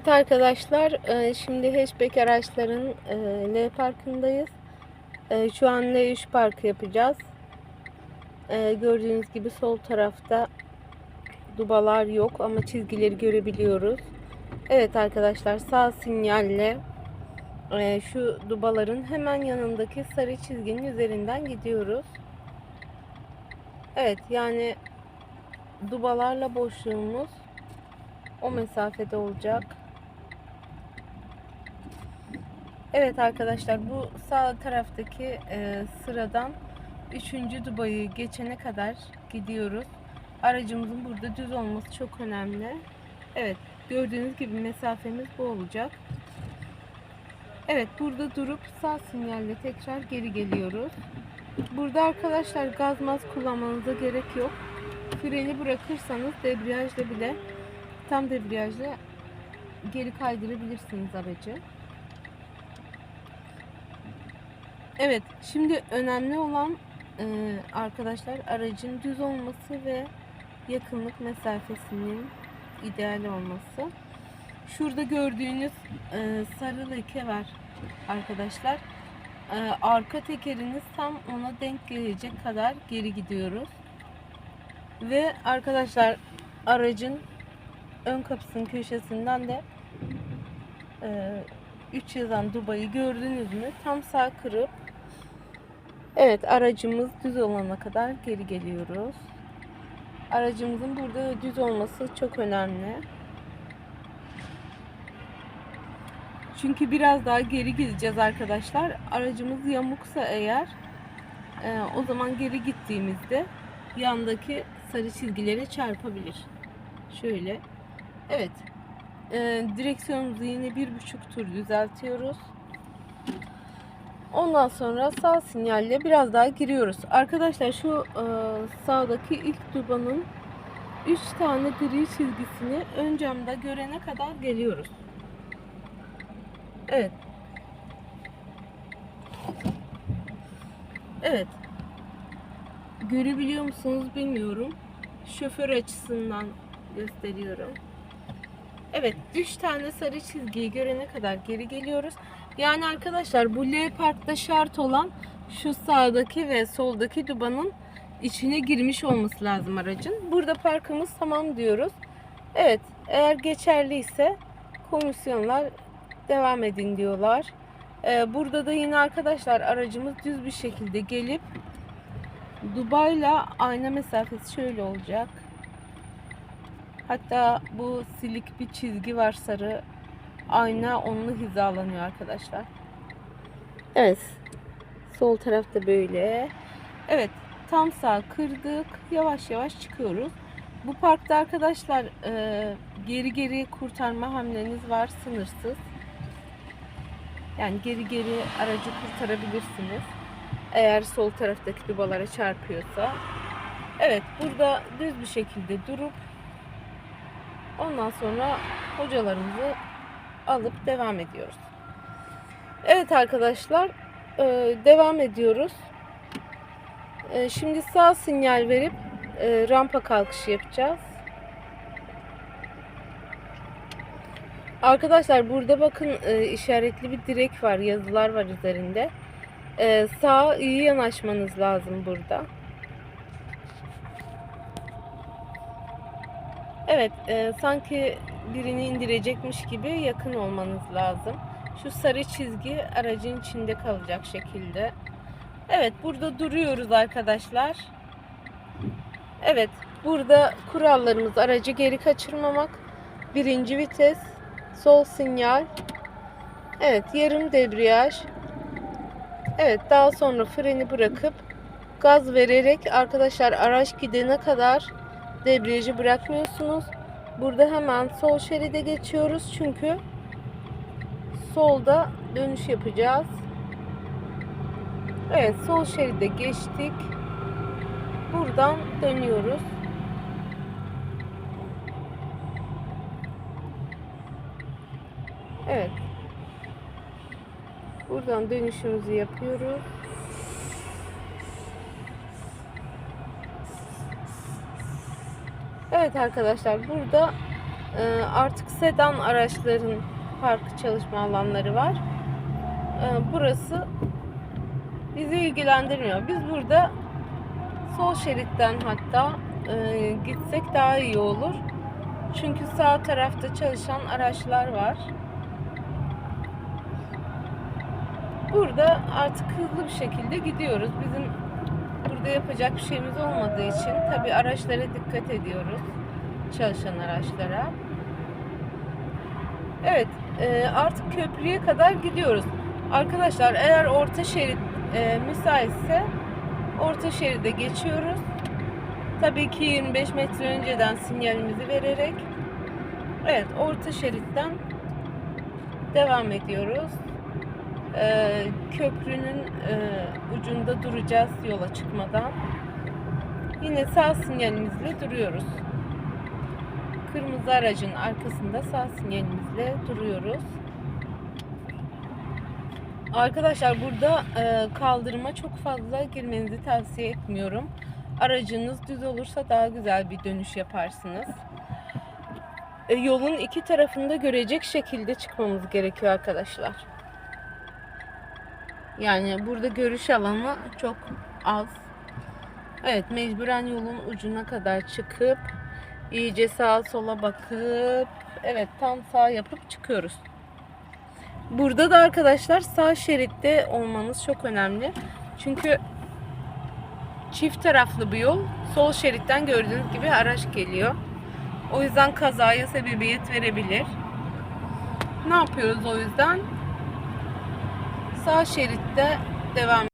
Evet arkadaşlar, e, şimdi hatchback araçların e, L parkındayız. E, Şu an L3 parkı yapacağız. Gördüğünüz gibi sol tarafta dubalar yok ama çizgileri görebiliyoruz. Evet arkadaşlar, sağ sinyalle şu dubaların hemen yanındaki sarı çizginin üzerinden gidiyoruz. Evet, yani dubalarla boşluğumuz o mesafede olacak. Evet arkadaşlar bu sağ taraftaki e, sıradan 3. dubayı geçene kadar gidiyoruz. Aracımızın burada düz olması çok önemli. Evet gördüğünüz gibi mesafemiz bu olacak. Evet burada durup sağ sinyalle tekrar geri geliyoruz. Burada arkadaşlar gaz maz kullanmanıza gerek yok. Freni bırakırsanız debriyajla bile tam debriyajla geri kaydırabilirsiniz aracı. Evet, şimdi önemli olan e, arkadaşlar aracın düz olması ve yakınlık mesafesinin ideal olması. Şurada gördüğünüz e, sarı leke var arkadaşlar. E, arka tekeriniz tam ona denk gelecek kadar geri gidiyoruz. Ve arkadaşlar aracın ön kapısının köşesinden de 3 yazan dubayı gördünüz mü? Tam sağ kırıp Evet aracımız düz olana kadar geri geliyoruz. Aracımızın burada düz olması çok önemli. Çünkü biraz daha geri gideceğiz arkadaşlar. Aracımız yamuksa eğer e, o zaman geri gittiğimizde yandaki sarı çizgilere çarpabilir. Şöyle. Evet. E, direksiyonumuzu yine bir buçuk tur düzeltiyoruz. Ondan sonra sağ sinyalle biraz daha giriyoruz. Arkadaşlar şu e, sağdaki ilk dubanın 3 tane gri çizgisini ön camda görene kadar geliyoruz. Evet. Evet. Görebiliyor musunuz bilmiyorum. Şoför açısından gösteriyorum. Evet, 3 tane sarı çizgiyi görene kadar geri geliyoruz. Yani arkadaşlar bu L parkta şart olan şu sağdaki ve soldaki dubanın içine girmiş olması lazım aracın. Burada parkımız tamam diyoruz. Evet, eğer geçerliyse komisyonlar devam edin diyorlar. Ee, burada da yine arkadaşlar aracımız düz bir şekilde gelip Dubai'la ayna mesafesi şöyle olacak. Hatta bu silik bir çizgi var sarı. Ayna onunla hizalanıyor arkadaşlar. Evet. Sol tarafta böyle. Evet. Tam sağ kırdık. Yavaş yavaş çıkıyoruz. Bu parkta arkadaşlar e, geri geri kurtarma hamleniz var sınırsız. Yani geri geri aracı kurtarabilirsiniz. Eğer sol taraftaki dubalara çarpıyorsa. Evet burada düz bir şekilde durup ondan sonra hocalarımızı alıp devam ediyoruz. Evet arkadaşlar e, devam ediyoruz. E, şimdi sağ sinyal verip e, rampa kalkışı yapacağız. Arkadaşlar burada bakın işaretli bir direk var. Yazılar var üzerinde. Sağa iyi yanaşmanız lazım burada. Evet, e, sanki birini indirecekmiş gibi yakın olmanız lazım. Şu sarı çizgi aracın içinde kalacak şekilde. Evet, burada duruyoruz arkadaşlar. Evet, burada kurallarımız aracı geri kaçırmamak. Birinci vites, sol sinyal. Evet, yarım debriyaj. Evet, daha sonra freni bırakıp gaz vererek arkadaşlar araç gidene kadar debriyajı bırakmıyorsunuz. Burada hemen sol şeride geçiyoruz çünkü solda dönüş yapacağız. Evet sol şeride geçtik. Buradan dönüyoruz. Evet. Buradan dönüşümüzü yapıyoruz. Evet arkadaşlar burada Ee, artık sedan araçların park çalışma alanları var. Ee, burası bizi ilgilendirmiyor. Biz burada sol şeritten hatta e, gitsek daha iyi olur. Çünkü sağ tarafta çalışan araçlar var. Burada artık hızlı bir şekilde gidiyoruz. Bizim burada yapacak bir şeyimiz olmadığı için tabi araçlara dikkat ediyoruz. Çalışan araçlara. Evet, e, artık köprüye kadar gidiyoruz. Arkadaşlar eğer orta şerit e, müsaitse orta şeride geçiyoruz. Tabii ki 25 metre önceden sinyalimizi vererek evet orta şeritten devam ediyoruz. Ee, köprünün e, ucunda duracağız yola çıkmadan. Yine sağ sinyalimizle duruyoruz. Kırmızı aracın arkasında sağ sinyalimizle duruyoruz. Arkadaşlar burada e, kaldırıma çok fazla girmenizi tavsiye etmiyorum. Aracınız düz olursa daha güzel bir dönüş yaparsınız. E, yolun iki tarafında görecek şekilde çıkmamız gerekiyor arkadaşlar. Yani burada görüş alanı çok az. Evet mecburen yolun ucuna kadar çıkıp iyice sağa sola bakıp evet tam sağ yapıp çıkıyoruz. Burada da arkadaşlar sağ şeritte olmanız çok önemli. Çünkü çift taraflı bir yol. Sol şeritten gördüğünüz gibi araç geliyor. O yüzden kazaya sebebiyet verebilir. Ne yapıyoruz o yüzden? Sağ şeritte devam